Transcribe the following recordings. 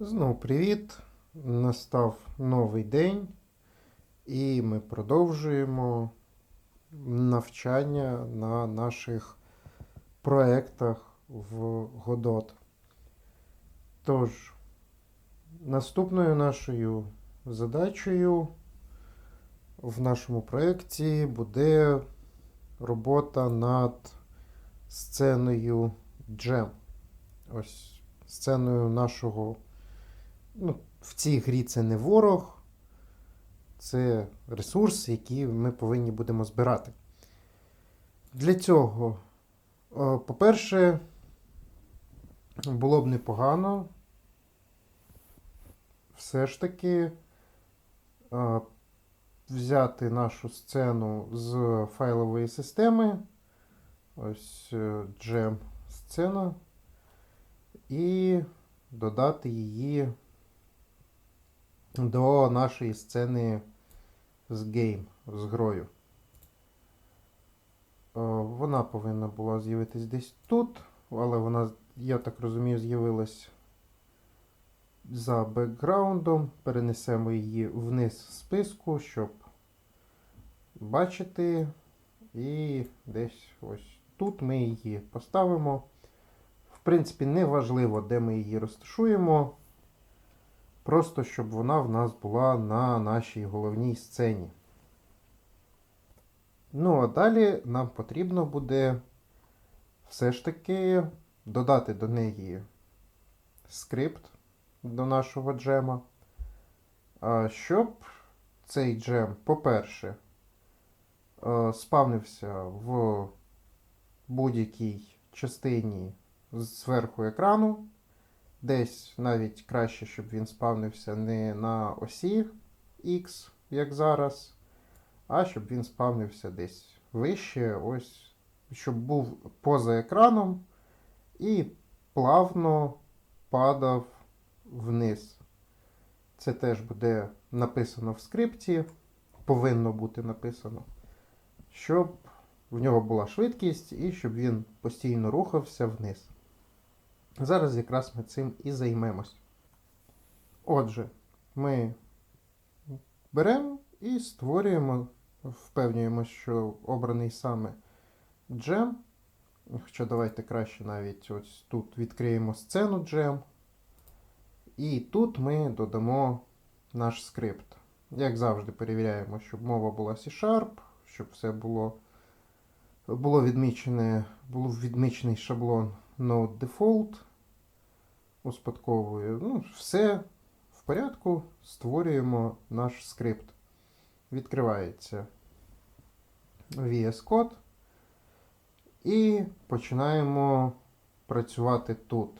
Знову привіт! Настав новий день, і ми продовжуємо навчання на наших проєктах в Godot. Тож, наступною нашою задачею в нашому проєкті буде робота над сценою Jam. Ось сценою нашого ну, в цій грі це не ворог, це ресурс, який ми повинні будемо збирати. Для цього, е, по-перше, було б непогано все ж таки е, взяти нашу сцену з файлової системи. Ось е, джем сцена. І додати її до нашої сцени з гейм, з грою. Е, Вона повинна була з'явитись десь тут, але вона, я так розумію, з'явилась за бекграундом. Перенесемо її вниз в списку, щоб бачити. І десь ось тут ми її поставимо. В принципі, не важливо, де ми її розташуємо. Просто щоб вона в нас була на нашій головній сцені. Ну, а далі нам потрібно буде все ж таки додати до неї скрипт до нашого джема. Щоб цей джем, по-перше, е, спавнився в будь-якій частині зверху екрану. Десь навіть краще, щоб він спавнився не на осі X, як зараз, а щоб він спавнився десь вище, ось, щоб був поза екраном і плавно падав вниз. Це теж буде написано в скрипті, повинно бути написано, щоб в нього була швидкість і щоб він постійно рухався вниз. Зараз якраз ми цим і займемось. Отже, ми беремо і створюємо, впевнюємося, що обраний саме джем. Хоча давайте краще навіть ось тут відкриємо сцену джем. І тут ми додамо наш скрипт. Як завжди, перевіряємо, щоб мова була C-Sharp, щоб все було було відмічене, був відмічений шаблон Node Default. Успадковую. Ну, все в порядку. Створюємо наш скрипт. Відкривається VS Code. І починаємо працювати тут.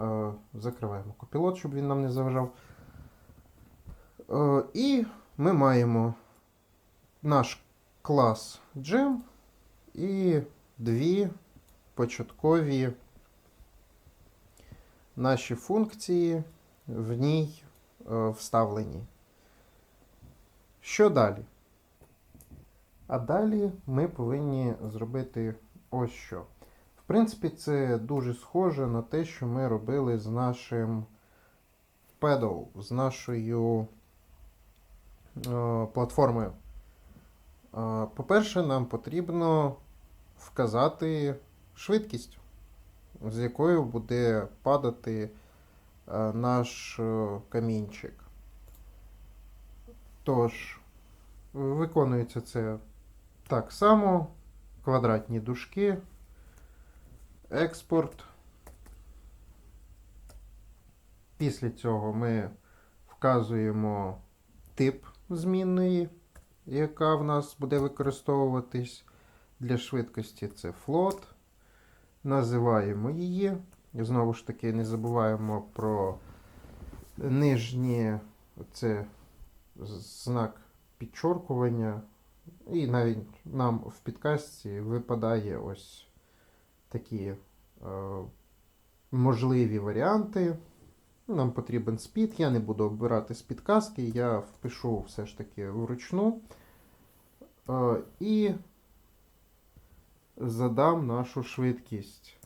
Е, Закриваємо копілот, щоб він нам не заважав. Е, І ми маємо наш клас Gem і дві початкові наші функції в ній е, вставлені. Що далі? А далі ми повинні зробити ось що. В принципі, це дуже схоже на те, що ми робили з нашим Pedal, з нашою е, платформою. Е, По-перше, нам потрібно вказати швидкість, з якою буде падати е, наш е, камінчик. Тож, виконується це так само. Квадратні дужки, експорт. Після цього ми вказуємо тип змінної, яка в нас буде використовуватись для швидкості. Це float. Називаємо її. Знову ж таки, не забуваємо про нижнє це знак підчоркування. І навіть нам в підкасті випадає ось такі е, можливі варіанти. Нам потрібен спід. Я не буду обирати з підказки, я впишу все ж таки вручну. Е, і задам нашу швидкість.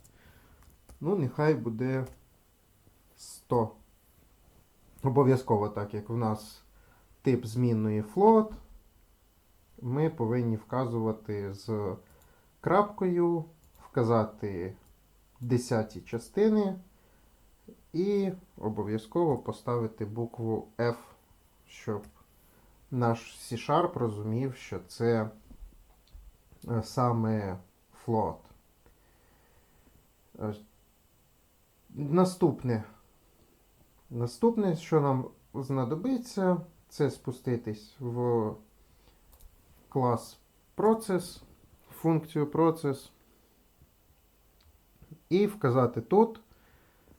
Ну, нехай буде 100 обов'язково, так як в нас тип змінної float, ми повинні вказувати з крапкою, вказати десяті частини і обов'язково поставити букву F, щоб наш C-Sharp розумів, що це е, саме float. Е, Наступне. Наступне, що нам знадобиться, це спуститись в клас процес, функцію процес і вказати тут.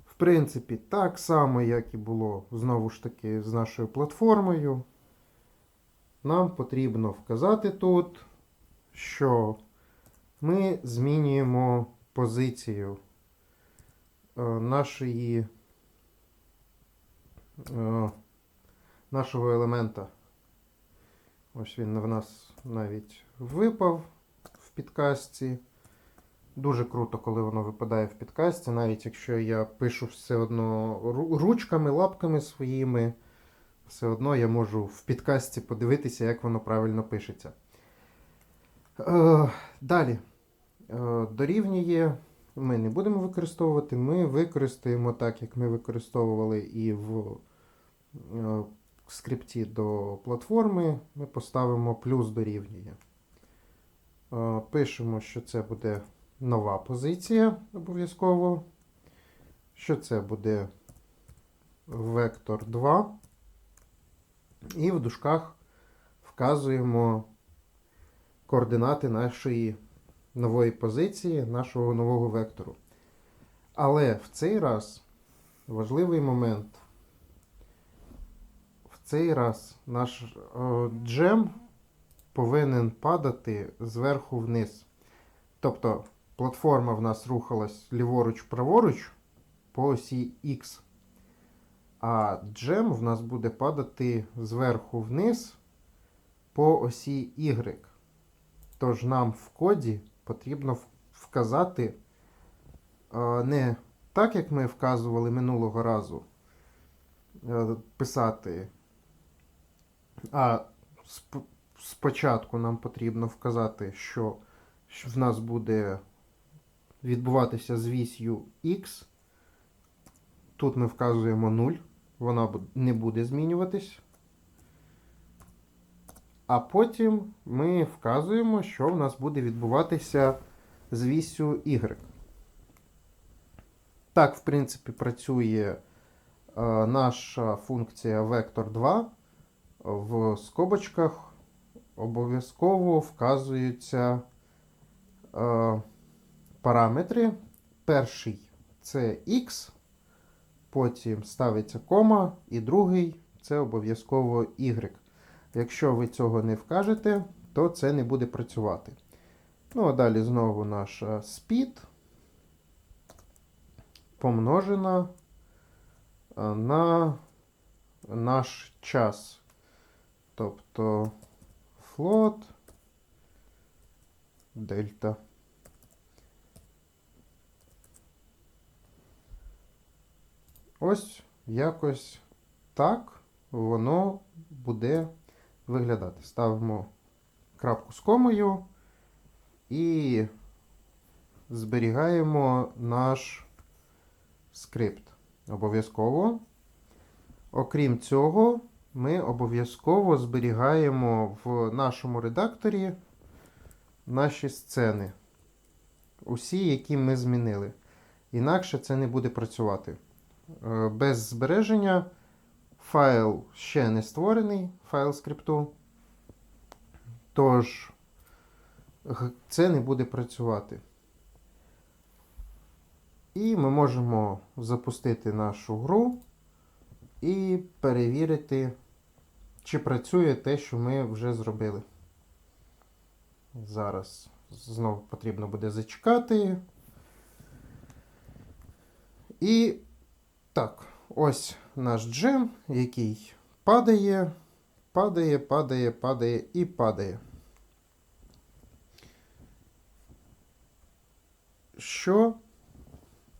В принципі, так само, як і було знову ж таки з нашою платформою. Нам потрібно вказати тут, що ми змінюємо позицію е, нашої, е, нашого елемента. Ось він в нас навіть випав в підкастці. Дуже круто, коли воно випадає в підкасті, навіть якщо я пишу все одно ручками, лапками своїми, все одно я можу в підкасті подивитися, як воно правильно пишеться. Е, далі. Е, дорівнює. Ми не будемо використовувати, ми використаємо так, як ми використовували і в е, скрипті до платформи. Ми поставимо плюс дорівнює. Е, Пишемо, що це буде нова позиція обов'язково. Що це буде вектор 2. І в дужках вказуємо координати нашої нової позиції, нашого нового вектору. Але в цей раз важливий момент. В цей раз наш е, джем повинен падати зверху вниз. Тобто платформа в нас рухалась ліворуч-праворуч по осі X. А джем в нас буде падати зверху вниз по осі Y. Тож нам в коді потрібно вказати е, не так, як ми вказували минулого разу, е, писати, а спочатку нам потрібно вказати, що, в нас буде відбуватися з вісью X. Тут ми вказуємо 0, вона не буде змінюватись. А потім ми вказуємо, що в нас буде відбуватися з вісю Y. Так, в принципі, працює е, наша функція vector2. В скобочках обов'язково вказуються е, параметри. Перший це x, потім ставиться кома, і другий це обов'язково y. Якщо ви цього не вкажете, то це не буде працювати. Ну, а далі знову наша speed помножена е, на наш час. Тобто float дельта. Ось якось так воно буде виглядати. Ставимо крапку з комою і зберігаємо наш скрипт. Обов'язково. Окрім цього, ми обов'язково зберігаємо в нашому редакторі наші сцени. Усі, які ми змінили. Інакше це не буде працювати. Е, Без збереження файл ще не створений, файл скрипту. Тож це не буде працювати. І ми можемо запустити нашу гру і перевірити, чи працює те, що ми вже зробили. Зараз знову потрібно буде зачекати. І так, ось наш джем, який падає, падає, падає, падає і падає. Що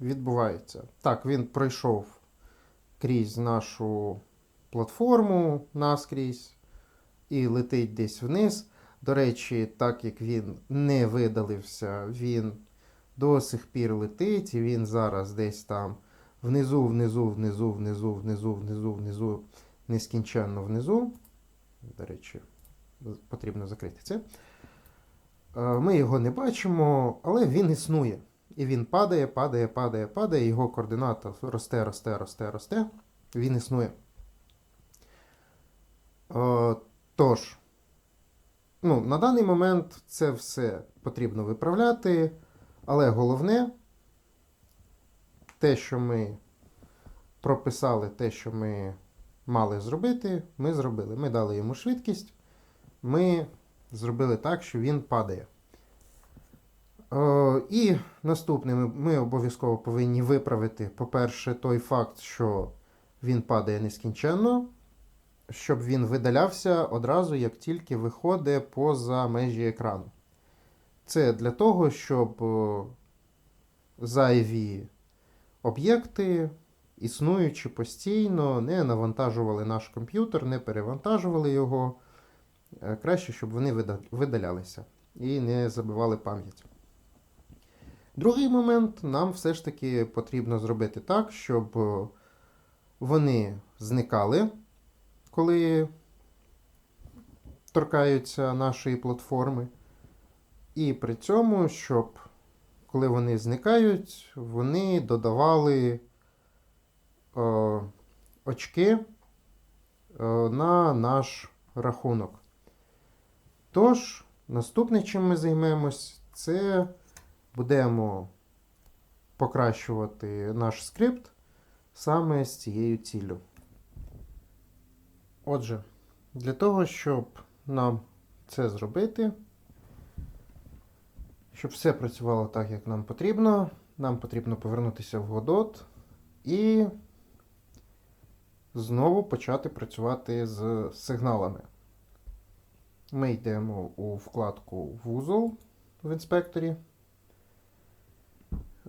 відбувається? Так, він пройшов крізь нашу платформу наскрізь і летить десь вниз. До речі, так як він не видалився, він до сих пір летить, і він зараз десь там внизу, внизу, внизу, внизу, внизу, внизу, внизу, нескінченно внизу. До речі, потрібно закрити це. Е, Ми його не бачимо, але він існує. І він падає, падає, падає, падає, його координата росте, росте, росте, росте. Він існує. Е, Тож, ну, на даний момент це все потрібно виправляти, але головне, те, що ми прописали, те, що ми мали зробити, ми зробили. Ми дали йому швидкість, ми зробили так, що він падає. Е, і наступне, ми, обов'язково повинні виправити, по-перше, той факт, що він падає нескінченно, щоб він видалявся одразу, як тільки виходить поза межі екрану. Це для того, щоб зайві об'єкти, існуючи постійно, не навантажували наш комп'ютер, не перевантажували його. Е, Краще, щоб вони видалялися і не забивали пам'ять. Другий момент, нам все ж таки потрібно зробити так, щоб вони зникали, коли торкаються нашої платформи. І при цьому, щоб коли вони зникають, вони додавали е, очки е, на наш рахунок. Тож, наступне, чим ми займемось, це будемо покращувати наш скрипт саме з цією ціллю. Отже, для того, щоб нам це зробити, щоб все працювало так, як нам потрібно, нам потрібно повернутися в Godot і знову почати працювати з сигналами. Ми йдемо у вкладку вузол в інспекторі.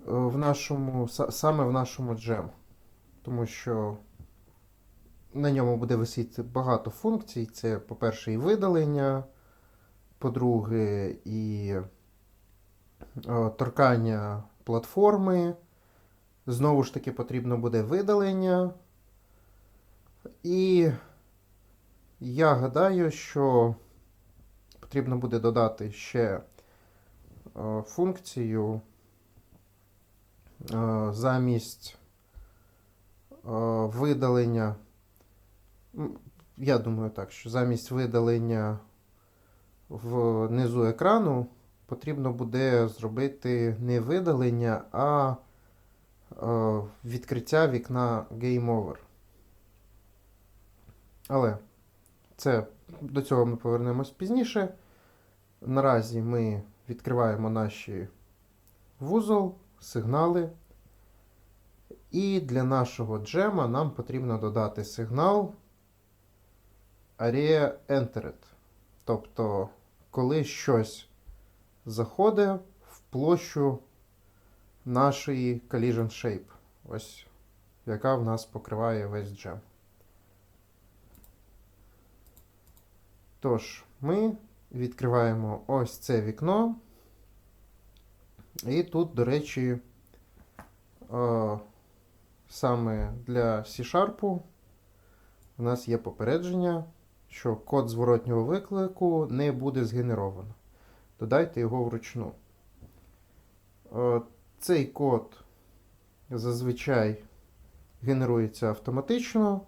В нашому, саме в нашому джем. Тому що на ньому буде висіти багато функцій. Це, по-перше, і видалення, по-друге, і торкання платформи. Знову ж таки, потрібно буде видалення. І я гадаю, що потрібно буде додати ще е, функцію е, замість е, видалення. Я думаю так, що замість видалення внизу екрану потрібно буде зробити не видалення, а е, відкриття вікна Game Over. Але це до цього ми повернемось пізніше. Наразі ми відкриваємо наші вузол, сигнали. І для нашого джема нам потрібно додати сигнал Area Entered. Тобто, коли щось заходить в площу нашої Collision Shape, ось яка в нас покриває весь джем. Тож, ми відкриваємо ось це вікно. І тут, до речі, е, саме для C-Sharp у нас є попередження, що код зворотнього виклику не буде згенеровано. Додайте його вручну. Е, Цей код зазвичай генерується автоматично,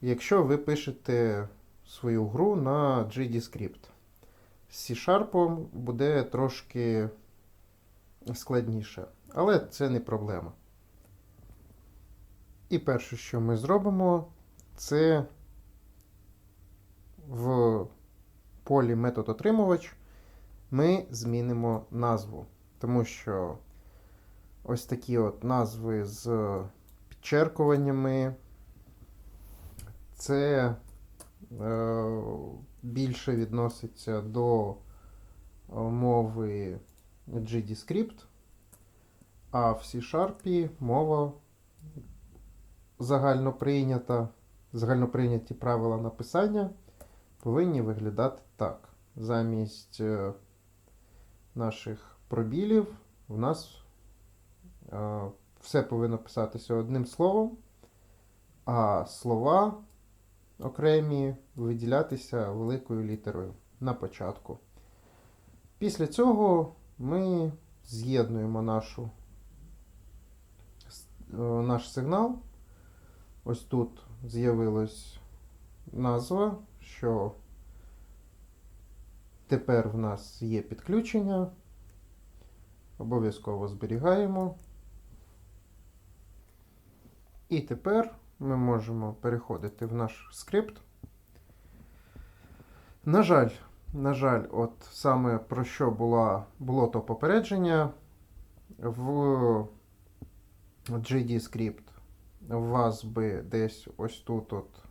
якщо ви пишете свою гру на GDScript. З C-Sharp буде трошки складніше, але це не проблема. І перше, що ми зробимо, це в полі метод отримувач ми змінимо назву. Тому що ось такі от назви з підчеркуваннями це е, більше відноситься до е, мови GDScript, а в C-Sharp мова загально прийнята загальноприйняті правила написання повинні виглядати так. Замість е, наших пробілів у нас е, все повинно писатися одним словом, а слова окремі виділятися великою літерою на початку. Після цього ми з'єднуємо нашу, е, наш сигнал. Ось тут з'явилась назва, що тепер в нас є підключення. Обов'язково зберігаємо. І тепер ми можемо переходити в наш скрипт. На жаль, на жаль, от саме про що була, було то попередження в GD-скрипт у вас би десь ось тут от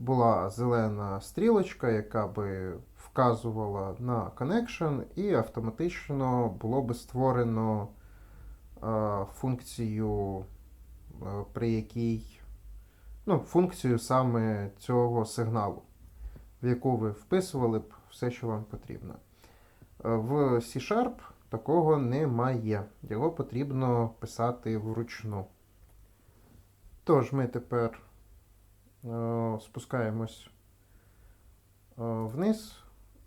була зелена стрілочка, яка би вказувала на connection, і автоматично було би створено е, функцію, е, при якій ну, функцію саме цього сигналу, в яку ви вписували б все, що вам потрібно. Е, В C-Sharp такого немає. Його потрібно писати вручну. Тож ми тепер спускаємось е, вниз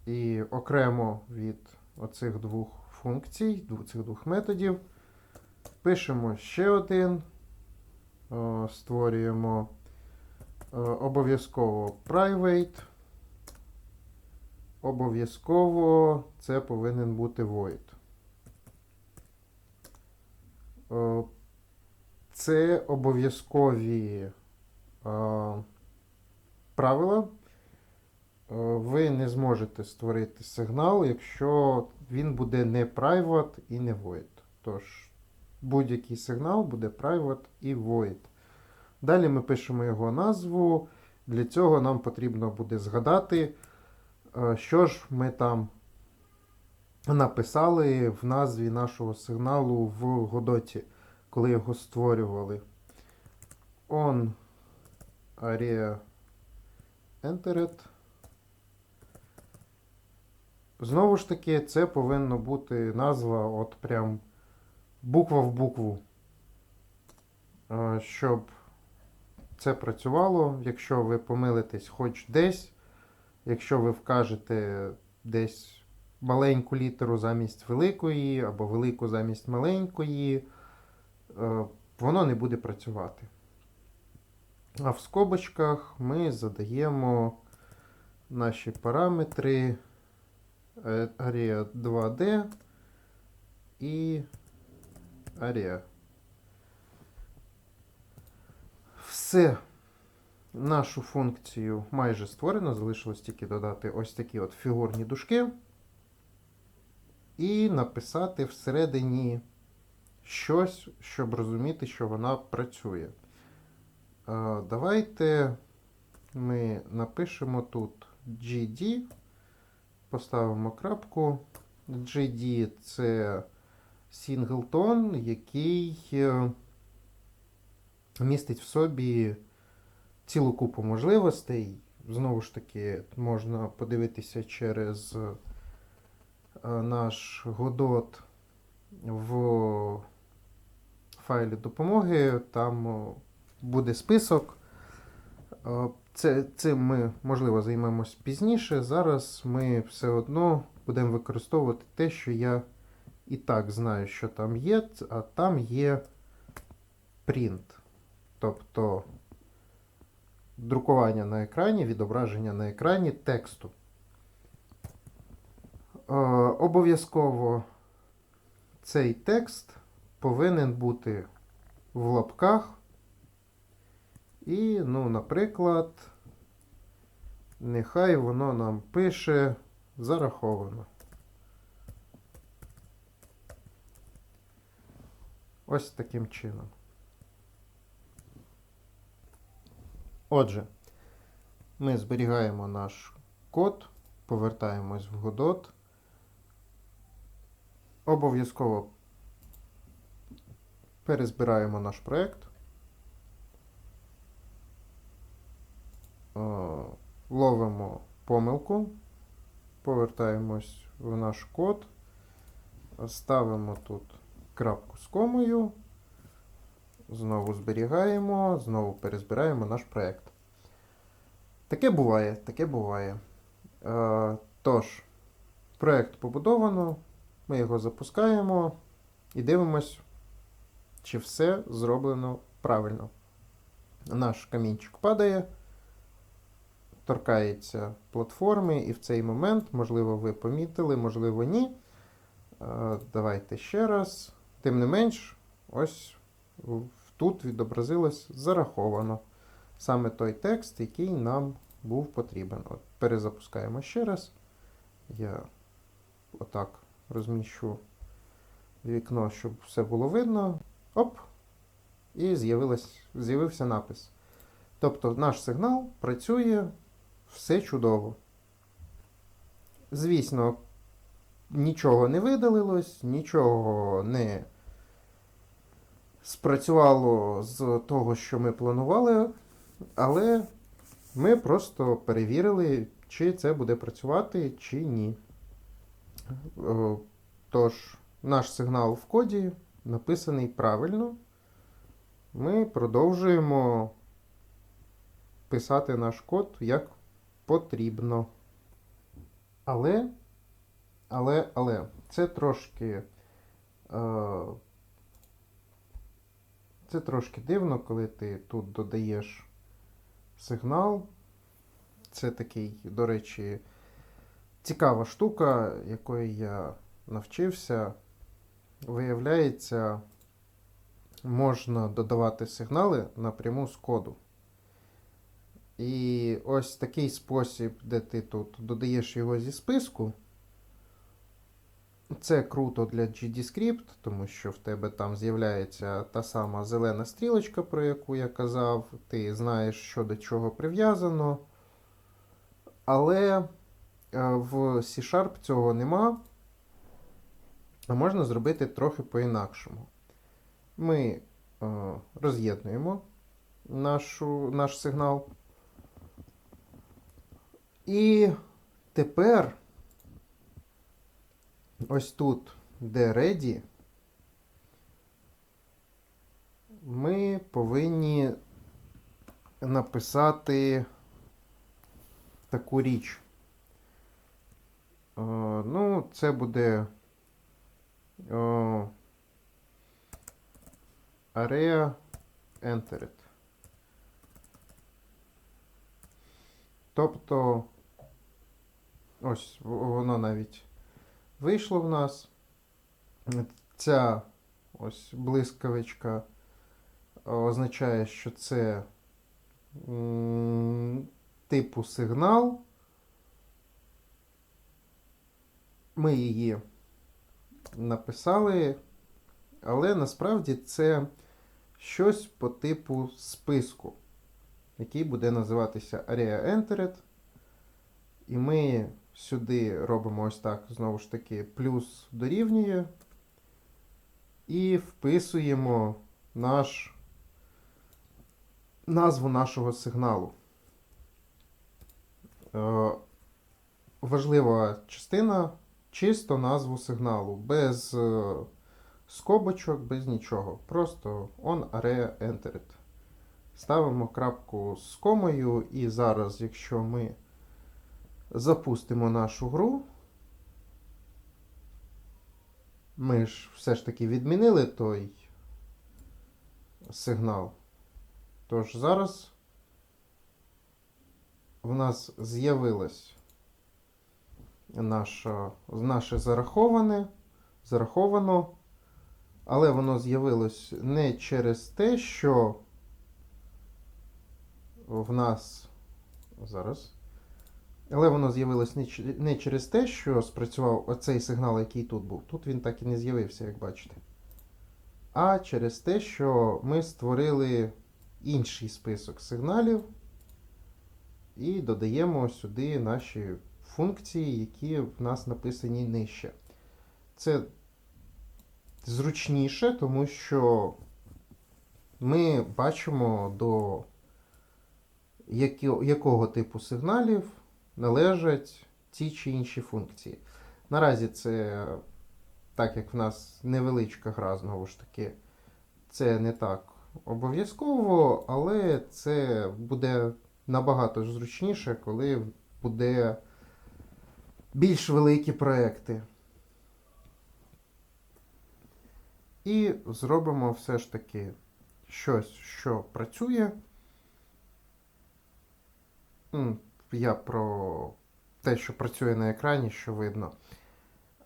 і окремо від оцих двох функцій, цих двох методів, пишемо ще один, е, створюємо е, обов'язково private. Обов'язково це повинен бути void. Е, Це обов'язкові е, правила. Е, Ви не зможете створити сигнал, якщо він буде не private і не void. Тож, будь-який сигнал буде private і void. Далі ми пишемо його назву. Для цього нам потрібно буде згадати, е, що ж ми там написали в назві нашого сигналу в Годоті, коли його створювали. On area entered. Знову ж таки, це повинно бути назва от прям буква в букву. Щоб це працювало, якщо ви помилитесь хоч десь, якщо ви вкажете десь маленьку літеру замість великої, або велику замість маленької, е, воно не буде працювати. А в скобочках ми задаємо наші параметри е, area 2D і area. Все. Нашу функцію майже створено, залишилось тільки додати ось такі от фігурні дужки і написати всередині щось, щоб розуміти, що вона працює. Давайте ми напишемо тут GD, поставимо крапку. GD це сінглтон, який е, містить в собі цілу купу можливостей. Знову ж таки, можна подивитися через е, наш Godot в файлі допомоги. Там е, буде список. Е, Це, цим ми, можливо, займемось пізніше. Зараз ми все одно будемо використовувати те, що я і так знаю, що там є, а там є print. Тобто друкування на екрані, відображення на екрані тексту. Е, обов'язково цей текст повинен бути в лапках. І, ну, наприклад, нехай воно нам пише зараховано. Ось таким чином. Отже, ми зберігаємо наш код, повертаємось в Godot. Обов'язково перезбираємо наш проект. Ловимо помилку, повертаємось в наш код, ставимо тут крапку з комою, знову зберігаємо, знову перезбираємо наш проєкт. Таке буває, таке буває. Е, Тож, проєкт побудовано, ми його запускаємо і дивимось, чи все зроблено правильно. Наш камінчик падає, торкається платформи, і в цей момент, можливо, ви помітили, можливо, ні. Е, Давайте ще раз. Тим не менш, ось тут відобразилось зараховано саме той текст, який нам був потрібен. От, перезапускаємо ще раз. Я отак розміщу вікно, щоб все було видно. Оп! І з'явився напис. Тобто наш сигнал працює все чудово. Звісно, нічого не видалилось, нічого не спрацювало з того, що ми планували, але ми просто перевірили, чи це буде працювати, чи ні. Е, Тож, наш сигнал в коді написаний правильно. Ми продовжуємо писати наш код як потрібно. Але, але, але, це трошки. Е, це трошки дивно, коли ти тут додаєш сигнал. Це такий, до речі, цікава штука, якої я навчився. Виявляється, можна додавати сигнали напряму з коду. І ось такий спосіб, де ти тут додаєш його зі списку. Це круто для GDScript, тому що в тебе там з'являється та сама зелена стрілочка, про яку я казав. Ти знаєш, що до чого прив'язано. Але е, в C-Sharp цього нема. А можна зробити трохи по-інакшому. Ми е, роз'єднуємо наш сигнал. І тепер ось тут, де ready, ми повинні написати таку річ. Е, ну, це буде е, area entered. Тобто, ось воно навіть вийшло в нас. Ця ось блискавичка означає, що це типу сигнал. Ми її написали, але насправді це щось по типу списку, який буде називатися Area Entered. І ми сюди робимо ось так, знову ж таки, плюс дорівнює. І вписуємо наш, назву нашого сигналу. Е, важлива частина чисто назву сигналу, без е, скобочок, без нічого. Просто on area entered. Ставимо крапку з комою, і зараз, якщо ми запустимо нашу гру, ми ж все ж таки відмінили той сигнал. Тож зараз в нас з'явилось наше, наше зараховане, зараховано, але воно з'явилось не через те, що в нас зараз. Але воно з'явилось не, через те, що спрацював оцей сигнал, який тут був. Тут він так і не з'явився, як бачите. А через те, що ми створили інший список сигналів і додаємо сюди наші функції, які в нас написані нижче. Це зручніше, тому що ми бачимо до якого типу сигналів належать ті чи інші функції. Наразі це, так як в нас невеличка гра, знову ж таки, це не так обов'язково, але це буде набагато зручніше, коли буде більш великі проекти. І зробимо все ж таки щось, що працює. Я про те, що працює на екрані, що видно.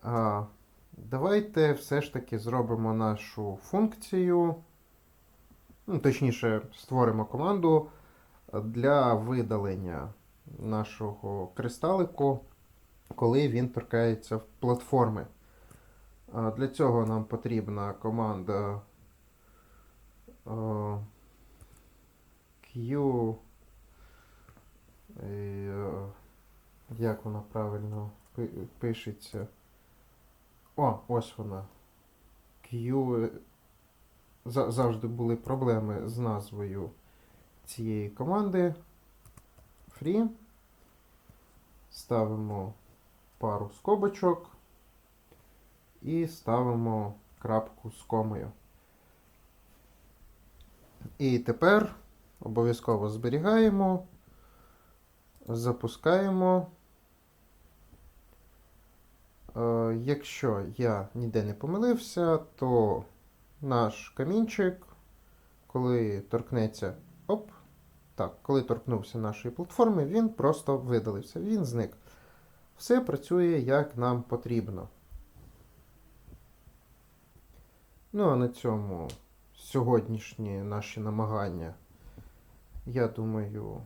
А, давайте все ж таки зробимо нашу функцію. Ну, точніше, створимо команду для видалення нашого кристалику, коли він торкається в платформи. А, Для цього нам потрібна команда Q. е, Як вона правильно пишеться? О, ось вона. Q. е, Завжди були проблеми з назвою цієї команди. Free. Ставимо пару скобочок і ставимо крапку з комою. І тепер обов'язково зберігаємо, запускаємо. Е, Якщо я ніде не помилився, то наш камінчик, коли торкнеться, оп, так, коли торкнувся нашої платформи, він просто видалився, він зник. Все працює як нам потрібно. Ну, а на цьому сьогоднішні наші намагання, я думаю,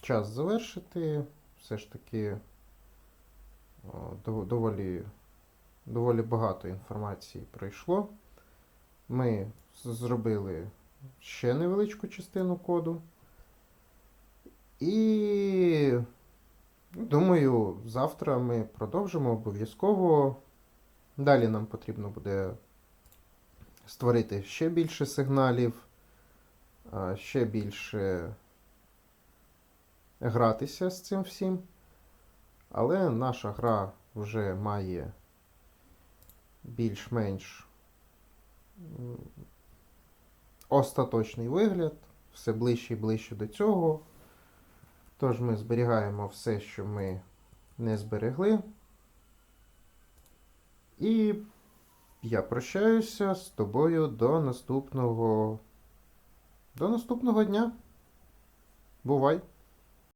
час завершити. Все ж таки доволі, доволі багато інформації пройшло. Ми зробили ще невеличку частину коду. І думаю, завтра ми продовжимо обов'язково. Далі нам потрібно буде створити ще більше сигналів, ще більше гратися з цим всім. Але наша гра вже має більш-менш остаточний вигляд, все ближче і ближче до цього. Тож ми зберігаємо все, що ми не зберегли. І я прощаюся з тобою до наступного. До наступного дня. Бувай!